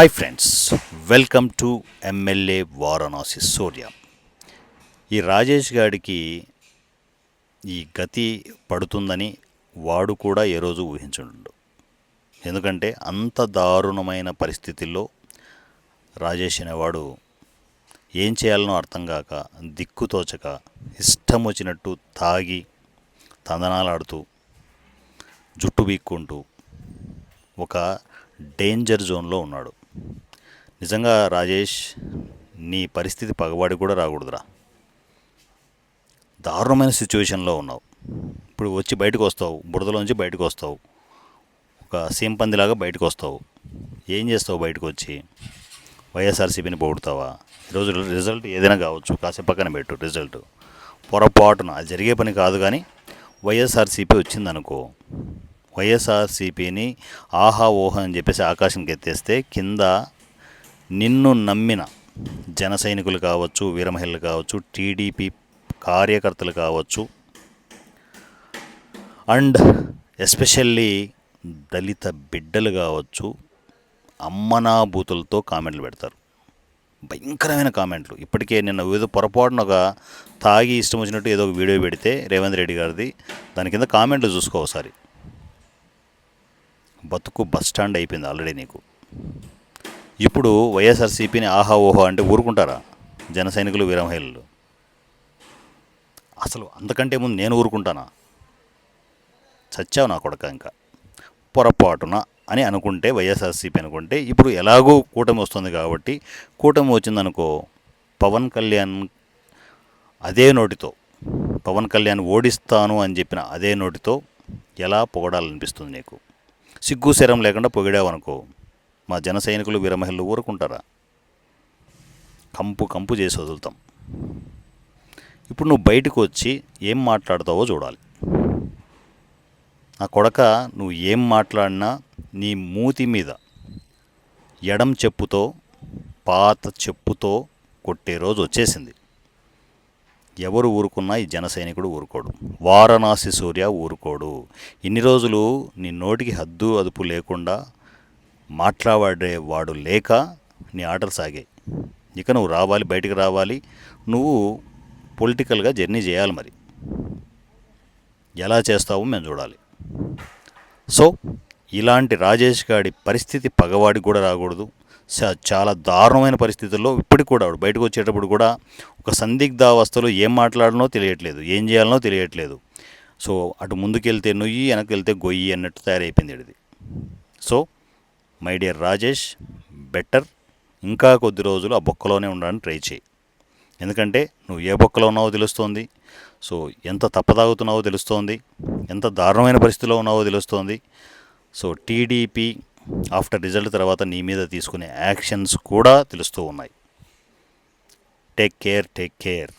Hi friends welcome to MLA Varanasi Surya ఈ రాజేష్ గాడికి ఈ గతి పడుతుందని వాడు కూడా ఏ రోజు ఊహించుండు. ఎందుకంటే అంత దారుణమైన పరిస్థితుల్లో రాజేష్ అనేవాడు ఏం చేయాలనో అర్థం కాక దిక్కుతోచక ఇష్టం వచ్చినట్టు తాగి తందనాలాడుతూ జుట్టు బీక్కుంటూ ఒక డేంజర్ జోన్లో ఉన్నాడు. నిజంగా రాజేష్ నీ పరిస్థితి పగవాడి కూడా రాకూడదురా. దారుణమైన సిచ్యువేషన్లో ఉన్నావు. ఇప్పుడు వచ్చి బయటకు వస్తావు బురదలోంచి బయటకు వస్తావు ఒక సీంపందిలాగా బయటకు వస్తావు. ఏం చేస్తావు బయటకు వచ్చి? వైఎస్ఆర్సీపీని పోగొడతావా? ఈరోజు రిజల్ట్ ఏదైనా కావచ్చు కాసేపు పక్కన పెట్టు రిజల్ట్. పొరపాటున అది జరిగే పని కాదు కానీ వైఎస్ఆర్సీపీ వచ్చిందనుకో వైఎస్ఆర్సీపీని ఆహా ఓహ అని చెప్పేసి ఆకాశంకి ఎత్తేస్తే కింద నిన్ను నమ్మిన జన సైనికులు కావచ్చు వీరమహిళలు కావచ్చు టీడీపీ కార్యకర్తలు కావచ్చు అండ్ ఎస్పెషల్లీ దళిత బిడ్డలు కావచ్చు అమ్మనాభూతులతో కామెంట్లు పెడతారు. భయంకరమైన కామెంట్లు. ఇప్పటికే నిన్న ఏదో పొరపాటున ఒక తాగి ఇష్టం వచ్చినట్టు ఏదో ఒక వీడియో పెడితే రేవంత్ రెడ్డి గారిది దాని కింద కామెంట్లు చూసుకో ఒకసారి. బతుకు బస్ స్టాండ్ అయిపోయింది ఆల్రెడీ నీకు. ఇప్పుడు వైఎస్ఆర్సీపీని ఆహా ఓహో అంటే ఊరుకుంటారా? జన సైనికులు వీరమహిళలు అసలు అంతకంటే ముందు నేను ఊరుకుంటానా? చచ్చావు నా కొడక ఇంకా. పొరపాటున అని అనుకుంటే వైఎస్ఆర్సీపీ అనుకుంటే ఇప్పుడు ఎలాగో కూటమి వస్తుంది కాబట్టి కూటమి వచ్చిందనుకో పవన్ కళ్యాణ్ అదే నోటితో పవన్ కళ్యాణ్ ఓడిస్తాను అని చెప్పిన అదే నోటితో ఎలా పొగడాలనిపిస్తుంది నీకు? సిగ్గు శరం లేకుండా పొగిడావనుకో మా జన సైనికులు వీరమహిళలు ఊరుకుంటారా? కంపు కంపు చేసి వదులుతాం. ఇప్పుడు నువ్వు బయటకు వచ్చి ఏం మాట్లాడతావో చూడాలి. నా కొడక నువ్వు ఏం మాట్లాడినా నీ మూతి మీద ఎడం చెప్పుతో పాత చెప్పుతో కొట్టే రోజు వచ్చేసింది. ఎవరు ఊరుకున్నా ఈ జన సైనికుడు ఊరుకోడు. వారణాసి సూర్య ఊరుకోడు. ఇన్ని రోజులు నీ నోటికి హద్దు అదుపు లేకుండా మాట్లాడేవాడు లేక నీ ఆటలు సాగాయి ఇక నువ్వు రావాలి బయటికి రావాలి నువ్వు పొలిటికల్గా జర్నీ చేయాలి మరి. ఎలా చేస్తావో మేము చూడాలి. సో ఇలాంటి రాజేష్ గాడి పరిస్థితి పగవాడికి కూడా రాకూడదు. చాలా దారుణమైన పరిస్థితుల్లో ఇప్పటికి కూడా ఆవిడ బయటకు వచ్చేటప్పుడు కూడా ఒక సందిగ్ధావస్థలో ఏం మాట్లాడనో తెలియట్లేదు ఏం చేయాలనో తెలియట్లేదు. సో అటు ముందుకెళ్తే నొయ్యి వెనక్కి వెళ్తే గొయ్యి అన్నట్టు తయారైపోయింది ఇది so my dear Rajesh better ఇంకా కొద్ది రోజులు ఆ బొక్కలోనే ఉండడానికి ట్రై చేయి. ఎందుకంటే నువ్వు ఏ బొక్కలో ఉన్నావో తెలుస్తోంది. సో ఎంత తప్పదాగుతున్నావో తెలుస్తోంది. ఎంత దారుణమైన పరిస్థితిలో ఉన్నావో తెలుస్తోంది. సో టీడీపీ ఆఫ్టర్ రిజల్ట్ తర్వాత నీ మీద తీసుకునే యాక్షన్స్ కూడా తెలుస్తూ ఉన్నాయి. Take care take care.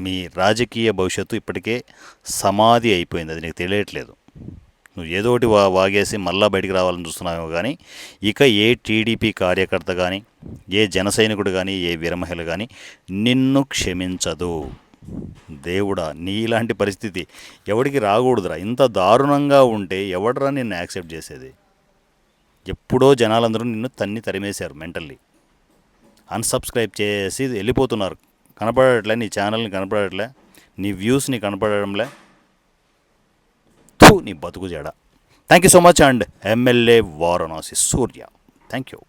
మీ రాజకీయ భవిష్యత్తు ఇప్పటికే సమాధి అయిపోయింది. అది నీకు తెలియట్లేదు. నువ్వు ఏదో ఒకటి వా వాగేసి మళ్ళా బయటికి రావాలని చూస్తున్నావేమో కానీ ఇక ఏ టీడీపీ కార్యకర్త కానీ ఏ జన సైనికుడు కానీ ఏ వీరమహిళ కానీ నిన్ను క్షమించదు. దేవుడా నీలాంటి పరిస్థితి ఎవడికి రాకూడదురా. ఇంత దారుణంగా ఉంటే ఎవడరా నిన్ను యాక్సెప్ట్ చేసేది? ఎప్పుడో జనాలందరూ నిన్ను తన్ని తరిమేశారు మెంటల్లీ. అన్సబ్స్క్రైబ్ చేసి వెళ్ళిపోతున్నారు. కనపడట్లే నీ ఛానల్ని కనపడట్లే నీ వ్యూస్ని కనపడడంలే. థూ నీ బతుకు జడ. Thank you so much and MLA Varanasi Surya thank you